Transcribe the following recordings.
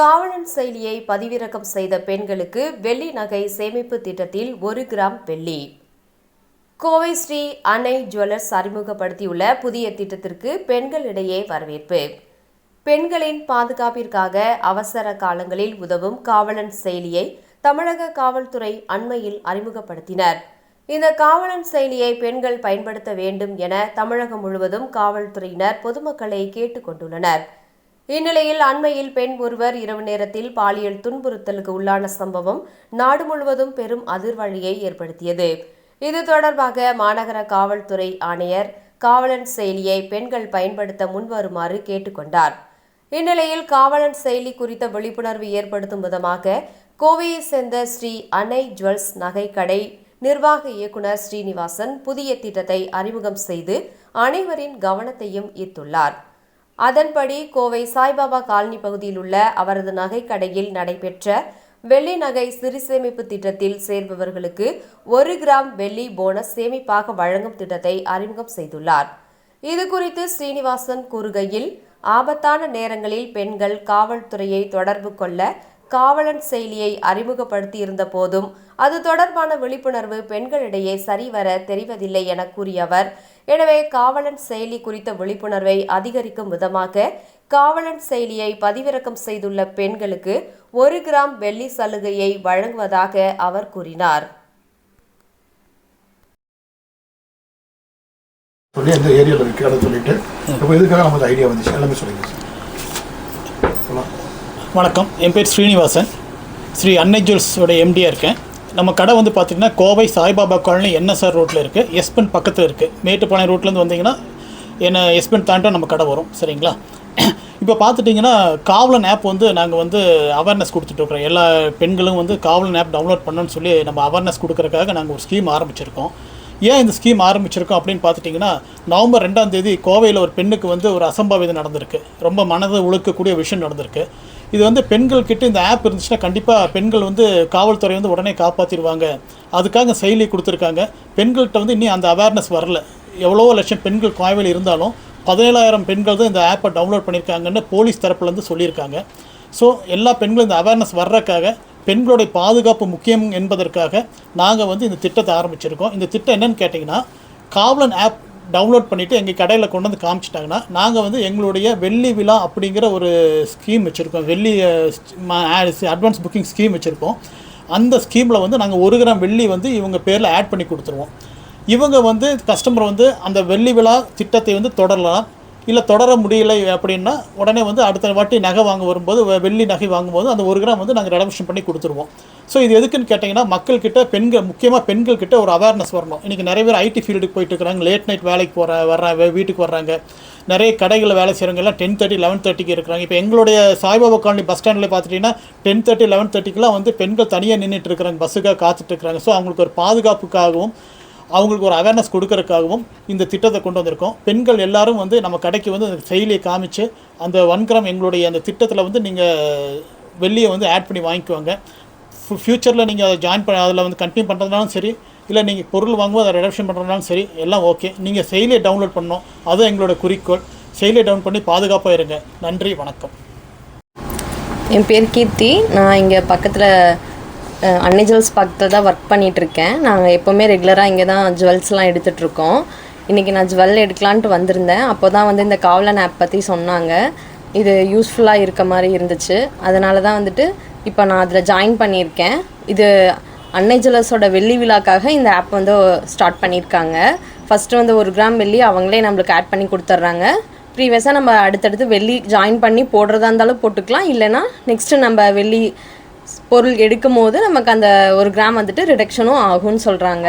காவலன் செயலியை பதிவிறக்கம் செய்த பெண்களுக்கு வெள்ளி நகை சேமிப்பு திட்டத்தில் ஒரு கிராம் வெள்ளி. கோவை ஸ்ரீ அன்னை ஜுவல்லர்ஸ் அறிமுகப்படுத்தியுள்ள புதிய திட்டத்திற்கு பெண்களிடையே வரவேற்பு. பெண்களின் பாதுகாப்பிற்காக அவசர காலங்களில் உதவும் காவலன் செயலியை தமிழக காவல்துறை அண்மையில் அறிமுகப்படுத்தினர். இந்த காவலன் செயலியை பெண்கள் பயன்படுத்த வேண்டும் என தமிழகம் முழுவதும் காவல்துறையினர் பொதுமக்களை கேட்டுக் கொண்டுள்ளனர். இந்நிலையில் அண்மையில் பெண் ஒருவர் இரவு நேரத்தில் பாலியல் துன்புறுத்தலுக்கு உள்ளான சம்பவம் நாடு முழுவதும் பெரும் அதிர்வழியை ஏற்படுத்தியது. இது தொடர்பாக மாநகர காவல்துறை ஆணையர் காவலன் செயலியை பெண்கள் பயன்படுத்த முன்வருமாறு கேட்டுக்கொண்டார். இந்நிலையில் காவலன் செயலி குறித்த விழிப்புணர்வு ஏற்படுத்தும் விதமாக கோவையை சேர்ந்த ஸ்ரீ அன்னை ஜுவல்ஸ் நகைக்கடை நிர்வாக இயக்குனர் ஸ்ரீனிவாசன் புதிய திட்டத்தை அறிமுகம் செய்து அனைவரின் கவனத்தையும் ஈர்த்துள்ளார். அதன்படி கோவை சாய்பாபா காலனி பகுதியில் உள்ள அவரது நகைக்கடையில் நடைபெற்ற வெள்ளி நகை சிறு சேமிப்பு திட்டத்தில் சேர்பவர்களுக்கு ஒரு கிராம் வெள்ளி போனஸ் சேமிப்பாக வழங்கும் திட்டத்தை அறிமுகம் செய்துள்ளார். இது குறித்து ஸ்ரீனிவாசன் கூறுகையில் ஆபத்தான நேரங்களில் பெண்கள் காவல்துறையை தொடர்பு கொள்ள காவலன் செயலியை அறிமுகப்படுத்தியிருந்த போதும் அது தொடர்பான விழிப்புணர்வு பெண்களிடையே சரிவர தெரிவதில்லை என கூறிய அவர் எனவே காவலன் செயலி குறித்த விழிப்புணர்வை அதிகரிக்கும் விதமாக காவலன் செயலியை பதிவிறக்கம் செய்துள்ள பெண்களுக்கு ஒரு கிராம் வெள்ளி சலுகையை வழங்குவதாக அவர் கூறினார். சொல்லி எந்த ஏரியாவில் இருக்குது அதை சொல்லிட்டு இப்போ இதுக்காக நமக்கு ஐடியா வந்துச்சு? எல்லாமே சொல்லுங்க சார். வணக்கம். என் பேர் ஸ்ரீனிவாசன். ஸ்ரீ அன்னை ஜுவல்ஸோட எம்டியாக இருக்கேன். நம்ம கடை வந்து பார்த்திங்கன்னா கோவை சாய்பாபா காலனி என்எஸ்ஆர் ரோட்டில் இருக்குது எஸ்பென் பக்கத்தில் இருக்குது மேட்டுப்பாளையம் ரோட்லேருந்து வந்தீங்கன்னா என்ன எஸ்பென் தாண்டும் நம்ம கடை வரும். சரிங்களா? இப்போ பார்த்துட்டிங்கன்னா காவலன் ஆப் வந்து நாங்கள் வந்து அவேர்னஸ் கொடுத்துட்ருக்குறோம் எல்லா பெண்களும் வந்து காவலன் ஆப் டவுன்லோட் பண்ணணும்னு சொல்லி நம்ம அவேர்னஸ் கொடுக்குறக்காக நாங்கள் ஒரு ஸ்கீம் ஆரம்பிச்சிருக்கோம். ஏன் இந்த ஸ்கீம் ஆரம்பிச்சிருக்கோம் அப்படின்னு பார்த்துட்டிங்கன்னா நவம்பர் ரெண்டாம் தேதி கோவையில் ஒரு பெண்ணுக்கு வந்து ஒரு அசம்பாவிதம் நடந்திருக்கு. ரொம்ப மனதை உழுக்கக்கூடிய விஷயம் நடந்திருக்கு. இது வந்து பெண்கள் கிட்ட இந்த ஆப் இருந்துச்சுன்னா கண்டிப்பாக பெண்கள் வந்து காவல்துறை வந்து உடனே காப்பாற்றிடுவாங்க அதுக்காக செயலி கொடுத்துருக்காங்க. பெண்கள்கிட்ட வந்து இன்னும் அந்த அவேர்னஸ் வரல. எவ்வளோ லட்சம் பெண்கள் கோவையில் இருந்தாலும் பதினேழாயிரம் பெண்கள் தான் இந்த ஆப்பை டவுன்லோட் பண்ணியிருக்காங்கன்னு போலீஸ் தரப்புலேருந்து சொல்லியிருக்காங்க. ஸோ எல்லா பெண்களும் இந்த அவேர்னஸ் வர்றதுக்காக பெண்களுடைய பாதுகாப்பு முக்கியம் என்பதற்காக நாங்கள் வந்து இந்த திட்டத்தை ஆரம்பிச்சிருக்கோம். இந்த திட்டம் என்னன்னு கேட்டிங்கன்னா காவலன் ஆப் டவுன்லோட் பண்ணிவிட்டு எங்கள் கடையில் கொண்டு வந்து காமிச்சிட்டாங்கன்னா நாங்கள் வந்து எங்களுடைய வெள்ளி விழா அப்படிங்கிற ஒரு ஸ்கீம் வச்சுருக்கோம். வெள்ளி அட்வான்ஸ் புக்கிங் ஸ்கீம் வச்சுருக்கோம். அந்த ஸ்கீமில் வந்து நாங்கள் ஒரு கிராம் வெள்ளி வந்து இவங்க பேரில் ஆட் பண்ணி கொடுத்துருவோம். இவங்க வந்து கஸ்டமர் வந்து அந்த வெள்ளி விழா திட்டத்தை வந்து தொடரலாம் இல்லை தொடர முடியலை அப்படின்னா உடனே வந்து அடுத்த வாட்டி நகை வாங்க வரும்போது வெள்ளி நகை வாங்கும்போது அந்த ஒரு கிராம் வந்து நாங்கள் ரெடக்ஷன் பண்ணி கொடுத்துருவோம். ஸோ இது எதுக்குன்னு கேட்டிங்கன்னா மக்கள்கிட்ட பெண்கள் முக்கியமாக பெண்கள்கிட்ட ஒரு அவேர்னஸ் வரணும். இன்றைக்கி நிறைய பேர் ஐடி ஃபீல்டுக்கு போயிட்டு இருக்கிறாங்க. லேட் நைட் வேலைக்கு போகிற வர்றாங்க வீட்டுக்கு வர்றாங்க. நிறைய கடைகளில் வேலை செய்கிறவங்கெல்லாம் டென் தேர்ட்டி லெவன் தேர்ட்டிக்கு இருக்கிறாங்க. இப்போ எங்களுடைய சாய்பாபா காலனி பஸ் ஸ்டாண்டில் பார்த்துட்டிங்கன்னா டென் தேர்ட்டி லெவன் தேர்ட்டிக்கெலாம் வந்து பெண்கள் தனியாக நின்றுட்டு இருக்கிறாங்க. பஸ்ஸுக்காக காத்துட்டு இருக்கிறாங்க. ஸோ அவங்களுக்கு ஒரு பாதுகாப்புக்காகவும் அவங்களுக்கு ஒரு அவேர்னஸ் கொடுக்கறதுக்காகவும் இந்த திட்டத்தை கொண்டு வந்திருக்கோம். பெண்கள் எல்லாரும் வந்து நம்ம கடைக்கு வந்து அந்த செயலியை காமிச்சு அந்த வன்கிரம் எங்களுடைய அந்த திட்டத்தில் வந்து நீங்கள் வெள்ளியை வந்து ஆட் பண்ணி வாங்கிக்குவாங்க ஃப்யூச்சரில் நீங்கள் அதை ஜாயின் பண்ண அதில் வந்து கண்டினியூ பண்ணுறதுனாலும் சரி இல்லை நீங்கள் பொருள் வாங்குவோம் அதை ரிடக்ஷன் பண்ணுறதுனாலும் சரி எல்லாம் ஓகே நீங்கள் செயலியை டவுன்லோட் பண்ணணும். அதுவும் எங்களோட குறிக்கோள். செயலியை டவுன் பண்ணி பாதுகாப்பாக இருங்க. நன்றி வணக்கம். என் பேர் கீர்த்தி. நான் இங்கே பக்கத்தில் அன்னை ஜுவல்ஸ் பக்கத்தில் தான் ஒர்க் பண்ணிகிட்ருக்கேன் நாங்கள் எப்போவுமே ரெகுலராக இங்கே தான் ஜுவல்ஸ்லாம் எடுத்துகிட்ருக்கோம் இன்றைக்கி நான் ஜுவல் எடுக்கலான்ட்டு வந்திருந்தேன். அப்போ தான் வந்து இந்த காவலன் ஆப் பற்றி சொன்னாங்க. இது யூஸ்ஃபுல்லாக இருக்க மாதிரி இருந்துச்சு. அதனால தான் வந்துட்டு இப்போ நான் அதில் ஜாயின் பண்ணியிருக்கேன். இது அன்னை ஜுவல்லர்ஸோட வெள்ளி விழாக்காக இந்த ஆப் வந்து ஸ்டார்ட் பண்ணியிருக்காங்க. ஃபஸ்ட்டு வந்து ஒரு கிராம் வெள்ளி அவங்களே நம்மளுக்கு ஆட் பண்ணி கொடுத்துட்றாங்க. ப்ரீவியஸாக நம்ம அடுத்தடுத்து வெள்ளி ஜாயின் பண்ணி போடுறதா இருந்தாலும் போட்டுக்கலாம். இல்லைன்னா நெக்ஸ்ட்டு நம்ம வெள்ளி பொருள் எடுக்கும் போது நமக்கு அந்த ஒரு கிராம் வந்துட்டு ரிடக்ஷனும் ஆகும்னு சொல்கிறாங்க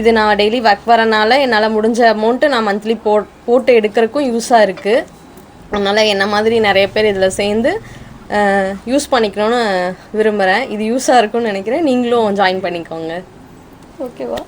இது நான் டெய்லி ஒர்க் வரனால என்னால் முடிஞ்ச அமௌண்ட்டு நான் மந்த்லி போ போட்டு எடுக்கிறதுக்கும் யூஸாக இருக்குது அதனால் என்ன மாதிரி நிறைய பேர் இதில் சேர்ந்து யூஸ் பண்ணிக்கணும்னு விரும்புகிறேன் இது யூஸாக இருக்கும்னு நினைக்கிறேன். நீங்களும் ஜாயின் பண்ணிக்கோங்க. ஓகேவா